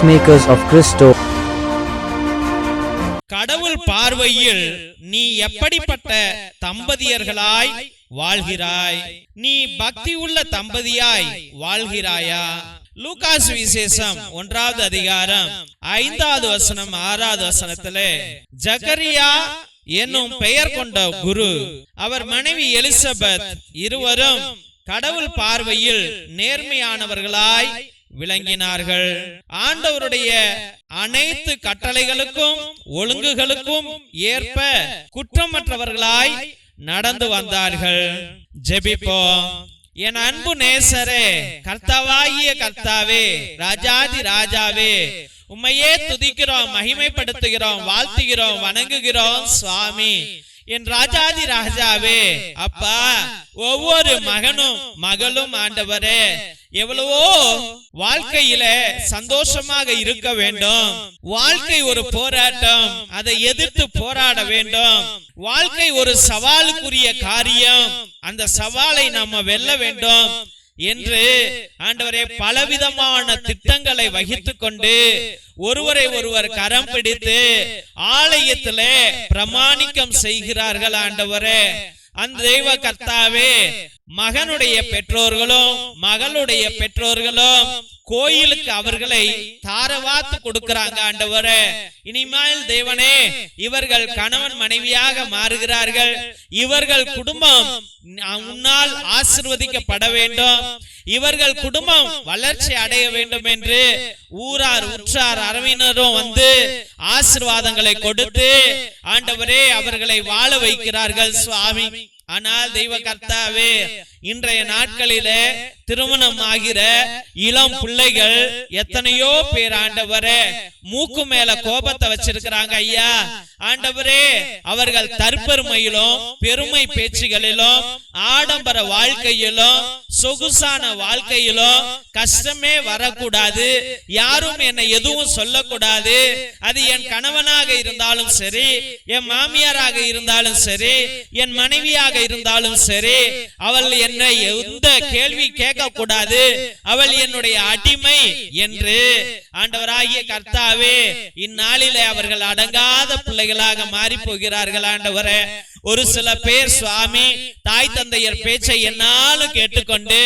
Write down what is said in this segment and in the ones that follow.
Peacemakers of Christo. கடவுள் பார்வையில் நீ எப்படிப்பட்ட தம்பதியர்களாய் வாழ்கிறாய் நீ பக்தி உள்ள தம்பதியாய் வாழ்கிறாயா லூகாஸ் விசேஷம் ஒன்றாவது அதிகாரம் ஐந்தாவது வசனம் ஆறாவது வசனத்திலே ஜகரியா என்னும் பெயர் கொண்ட குரு அவர் மனைவி எலிசபெத் இருவரும் கடவுள் பார்வையில் நேர்மையானவர்களாய் விளங்கினார்கள். ஆண்டவருடைய அனைத்து கட்டளைகளுக்கும் ஒழுங்குகளுக்கும் ஏற்ப குற்றமற்றவர்களாய் நடந்து வந்தார்கள். ஜெபிப்போம். என் அன்பு நேசரே கர்த்தாவாகிய கர்த்தாவே ராஜாதி ராஜாவே உம்மையே துதிக்கிறோம் மகிமைப்படுத்துகிறோம் வாழ்த்துகிறோம் வணங்குகிறோம் சுவாமி. என் ராஜாதி ராஜாவே அப்பா ஒவ்வொரு மகனும் மகளும் ஆண்டவரே எவ்வளவோ வாழ்க்கையில சந்தோஷமாக இருக்க வேண்டும். வாழ்க்கை ஒரு போராட்டம். அதை எதிர்த்து போராட வேண்டும். வாழ்க்கை ஒரு சவாலுக்குரிய காரியம். அந்த சவாலை நாம வெல்ல வேண்டும் என்று ஆண்டவரே பலவிதமான திட்டங்களை வகித்துக் கொண்டு ஒருவரை ஒருவர் கரம் பிடித்து ஆலயத்துல பிரமாணிக்கம் செய்கிறார்கள் ஆண்டவரே. அந்த தெய்வ கர்த்தாவே மகனுடைய பெற்றோர்களும் மகளுடைய பெற்றோர்களும் கோயிலுக்கு அவர்களை தாரவாத்து கொடுக்கிறாங்க ஆண்டவர. இனிமேல் தேவனே இவர்கள் கணவன் மனைவியாக மாறுகிறார்கள். இவர்கள் குடும்பம் உன்னால் ஆசிர்வதிக்கப்பட வேண்டும். இவர்கள் குடும்பம் வளர்ச்சி அடைய வேண்டும் என்று ஊரார் உற்றார் அரவினரும் வந்து ஆசிர்வாதங்களை கொடுத்து ஆண்டவரே அவர்களை வாழ வைக்கிறார்கள் சுவாமி. ஆனால் தெய்வ கர்த்தாவே இன்றைய நாட்களிலே திருமணம் ஆகிற இளம் பிள்ளைகள் எத்தனையோ பேர் ஆண்டவரே மூக்கு மேல கோபத்தை வச்சிருக்கிறாங்க ஐயா. ஆண்டவரே அவர்கள் தற்பெருமையிலும் பெருமை பேச்சுகளிலும் ஆடம்பர வாழ்க்கையிலும் சொகுசான வாழ்க்கையிலும் கஷ்டமே வரக்கூடாது. யாரும் என்னை எதுவும் சொல்லக்கூடாது. அது என் கணவனாக இருந்தாலும் சரி என் மாமியாராக இருந்தாலும் சரி என் மனைவியாக இருந்தாலும் சரி அவள் என்னை எந்த கேள்வி கேட்க கூடாது அவள் என்னுடைய அடிமை என்று ஆண்டவராகிய கர்த்தாவே இந்நாளிலே அவர்கள் அடங்காத பிள்ளைகளாக மாறி போகிறார்கள் ஆண்டவரே. ஒரு சில பேர் சுவாமி தாய் தந்தையர் பேச்சை என்னாலும் கேட்டுக்கொண்டு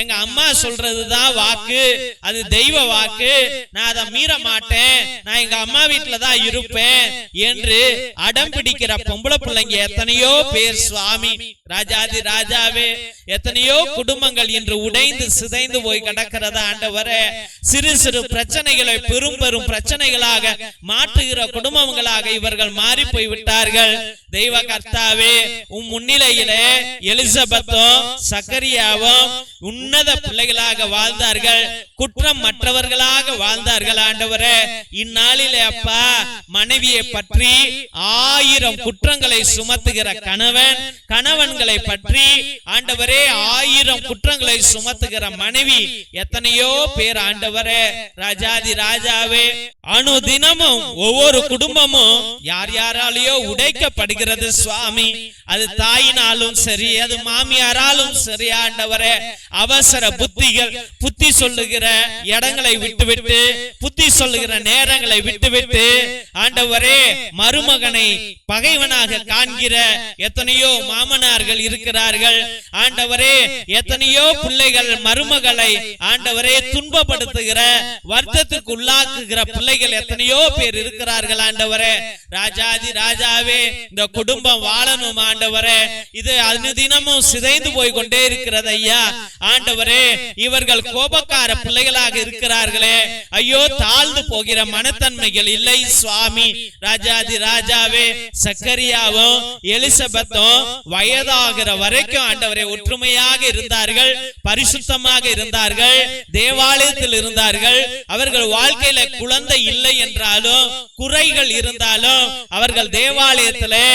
எங்க அம்மா சொல்றதுதான் வாக்கு அது தெய்வ வாக்கு நான் அதை மீற மாட்டேன் நான் எங்க அம்மா வீட்டுல தான் இருப்பேன் என்று அடம் பிடிக்கிற பொம்பளை பிள்ளைங்க எத்தனையோ பேர் சுவாமி ராஜாதி ராஜாவே எத்தனையோ குடும்பங்கள் இன்று உடைந்து சிதைந்து போய் கிடக்கிறதா ஆண்டவரே. சிறு சிறு பிரச்சனை பிரச்சனைகளை பெரும் பெரும் பிரச்சனைகளாக மாற்றுகிற குடும்பங்களாக இவர்கள் மாறி போய்விட்டார்கள் தெய்வ கர்த்தாவே உன் முன்னிலையிலே எலிசபெத்தும் சக்கரியாவும் உன்னத பிள்ளைகளாக வாழ்ந்தார்கள் குற்றம் மற்றவர்களாக வாழ்ந்தார்கள் ஆண்டவரே. இந்நாளிலே அப்பா மனைவியை பற்றி ஆயிரம் குற்றங்களை சுமத்துகிற கணவன் கணவன்களை பற்றி ஆண்டவரே ஆயிரம் குற்றங்களை சுமத்துகிற மனைவி எத்தனையோ பேர் ஆண்டவரே. ராஜாதி ராஜாவே அணு தினமும் ஒவ்வொரு குடும்பமும் யார் யாராலேயோ உடைக்கப்படுகிறது படுகிறது சுவாமி அது தாயினாலும் சரி அது மாமியாராலும் சரி ஆண்டவரே அவசர புத்திகள் புத்தி சொல்லுகிற இடங்களை விட்டுவிட்டு புத்தி சொல்லுகிற நேரங்களை விட்டுவிட்டு ஆண்டவரே மருமகனை பகைவனாக காண்கிற எத்தனையோ மாமனார்கள் இருக்கிறார்கள். ஆண்டவரே எத்தனையோ பிள்ளைகள் மருமகளை ஆண்டவரே துன்பப்படுத்துகிற வருத்தத்துக்கு உள்ளாக்குகிற பிள்ளைகள் எத்தனையோ பேர் இருக்கிறார்கள் ஆண்டவரே. ராஜாதி ராஜாவே இந்த குடும்பம் வாழணும் ஆண்டவரே. இது அனுதினமும் சிதைந்து போய் கொண்டே இருக்கிறது ஐயா. ஆண்டவரே இவர்கள் கோபக்கார பிள்ளைகளாக இருக்கிறார்களே. ஐயோ தாழ்ந்து போகிற மனத்தன்மைகள் இல்லை சுவாமி. ராஜாதி ராஜாவே சக்கரியாவும் எலிசபெத்தும் வயதாகிற வரைக்கும் ஆண்டவரே ஒற்றுமையாக இருந்தார்கள் பரிசுத்தமாக இருந்தார்கள் தேவாலயத்தில் இருந்தார்கள். அவர்கள் வாழ்க்கையில குழந்தை இல்லை என்றாலும் குறைகள் இருந்தாலும் அவர்கள் தேவாலயத்திலே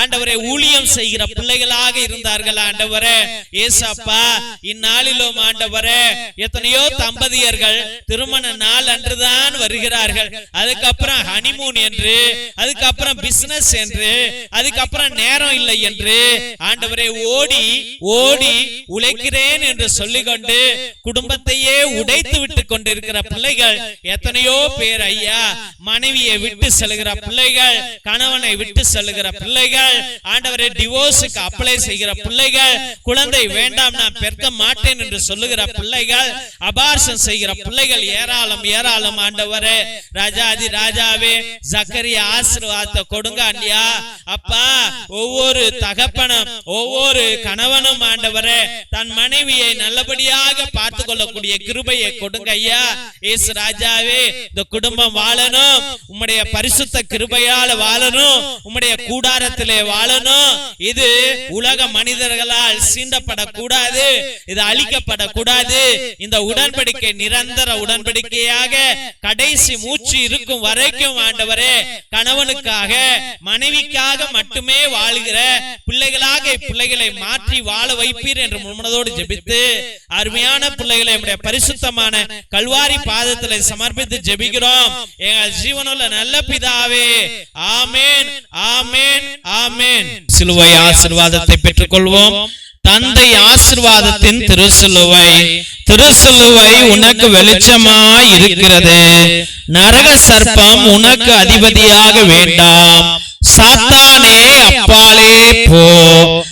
ஆண்டவரை ஊழியம் செய்கிற பிள்ளைகளாக இருந்தார்கள் ஆண்டவரே. ஏசப்பா இந்நாள் நாளிலும் ஆண்டவரே எத்தனையோ தம்பதியர்கள் திருமண நாள் அன்றுதான் வருகிறார்கள். அதுக்கப்புறம் ஹனிமூன் என்று அதுக்கப்புறம் பிசினஸ் என்று அதுக்கப்புறம் நேரம் இல்லை என்று ஆண்டவரே ஓடி ஓடி உழைக்கிறேன் என்று சொல்லிக்கொண்டு குடும்பத்தையே உடைத்து விட்டு கொண்டிருக்கிற பிள்ளைகள் எத்தனையோ பேர் ஐயா. மனைவியை விட்டு செல்கிற பிள்ளைகள் கணவனை விட்டு செல்கிற பிள்ளைகள் ஆண்டவரை டிவோர்ஸுக்கு அப்ளை செய்கிற பிள்ளைகள் குழந்தை வேண்டாம் நான் பெருக்க மாட்டேன் என்று சொல்லுகிற பிள்ளைகள் அபார்ஷன் செய்கிற பிள்ளைகள் ஏராளம் ஏராளம் ஆண்டவரே. ராஜாதி ராஜாவே ஜக்கரியா ஆசீர்வாதத்தை கொடுங்க அண்டியா அப்பா ஒவ்வொரு தகப்பனும் ஒவ்வொரு கணவனும் ஆண்டவரே தன் மனைவியை நல்லபடியாக பார்த்து கொள்ளக்கூடிய கிருபையை கொடுங்க ஐயா. இயேசு ராஜாவே இந்த குடும்பம் வாழணும் உம்முடைய பரிசுத்த கிருபையால வாழணும் உம்முடைய கூடாரத்திலே வாழணும். இது உலக மனிதர்களால் சீண்டப்படக்கூடாது. இது அழிக்கப்படக்கூடாது. இந்த உடன்படிக்கை நிரந்தர உடன்படிக்கையாக கடைசி மூச்சு இருக்கும் வரைக்கும் ஆண்டவரே கணவனுக்காக மனைவிக்காக மட்டுமே வாழ்கிற பிள்ளைகளாக பிள்ளைகளை மாற்றி வாழ வைப்பீர் என்று முன்னதோடு ஜெபித்து அருமையான பிள்ளைகளை நம்முடைய பரிசுத்தமான கல்வாரி பாதத்தில் சமர்ப்பித்து ஜெபிக்கிறோம். எங்கள் ஜீவனுள்ள நல்ல பிதாவே ஆமேன் ஆமேன். சிலுவை ஆசீர்வாதத்தை பெற்றுக்கொள்வோம். தந்தை ஆசீர்வாதத்தின் திருசிலுவை. திருசிலுவை. உனக்கு வெளிச்சமாய் இருக்கிறது நரக சர்ப்பம் உனக்கு அதிபதியாக வேண்டாம். சாத்தானே அப்பாலே போ.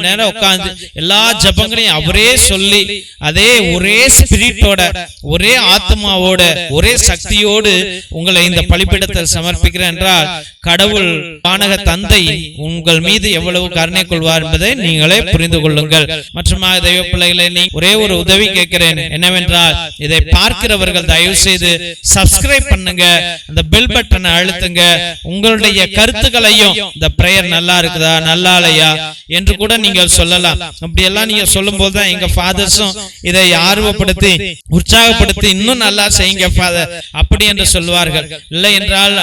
நேரம் உட்கார்ந்து எல்லா ஜபங்களையும் அவரே சொல்லி அதே ஒரே ஸ்பிரிட்டோட ஒரே ஆத்மாவோட ஒரே சக்தியோடு உங்களை இந்த பலிப்பிடத்தில் சமர்ப்பிக்கிறேன் என்றால் கடவுள் வானக தந்தை உங்கள் மீது எவ்வளவு கருணை கொள்வார் என்பதை நீங்களே புரிந்து கொள்ளுங்கள். மற்றுமாக தெய்வ பிள்ளைகளை நீ ஒரே ஒரு உதவி கேட்கிறேன். என்னவென்றால் இதை பார்க்கிறவர்கள் தயவு செய்து சப்ஸ்கிரைப் பண்ணுங்க. அந்த பெல் பட்டனை அழுத்துங்க. உங்களுடைய கருத்துக்களையும் இந்த பிரேயர் நல்லா இருக்குதா நல்லா இல்லையா? என்று கூட நீங்கள் சொல்லலாம். அப்படி எல்லாம் நீங்க சொல்லும் போதுதான் எங்க ஃபாதர்ஸும் இதை ஆர்வப்படுத்தி உற்சாகப்படுத்தி இன்னும் நல்லா செய்யுங்க ஃபாதர் அப்படி என்று சொல்வார்கள். இல்லை என்றால்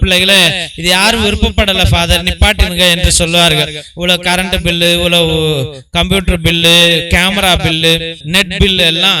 பிள்ளைகளே இது யாரும் விருப்பப்படல ஃபாதர் நிப்பாட்டினுங்க என்று சொல்வார்கள் இவ்வளவு கரண்ட் பில்லு இவ்வளவு computer bill camera bill net bill எல்லாம்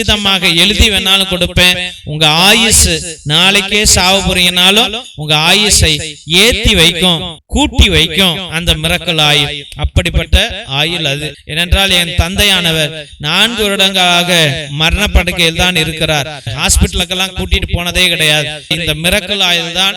கச்சிதமாக எழுதி வேணாலும் கொடுப்பேன். உங்க ஆயுசு நாளைக்கே சாவு புரியனாலும் உங்க ஆயுசை ஏத்தி வைக்கும் கூட்டி வைக்கும். அந்த மிரக்கல் ஆயுள். அப்படிப்பட்ட ஆயுள் அது. ஏனென்றால் என் தந்தையானவர் நான்கு வருடங்களாக மரணப்படுக்கையில் தான் இருக்கிறார். ஹாஸ்பிட்டலுக்கெல்லாம் கூட்டிட்டு போனதே கிடையாது. இந்த மிரக்கல் ஆயுள் தான்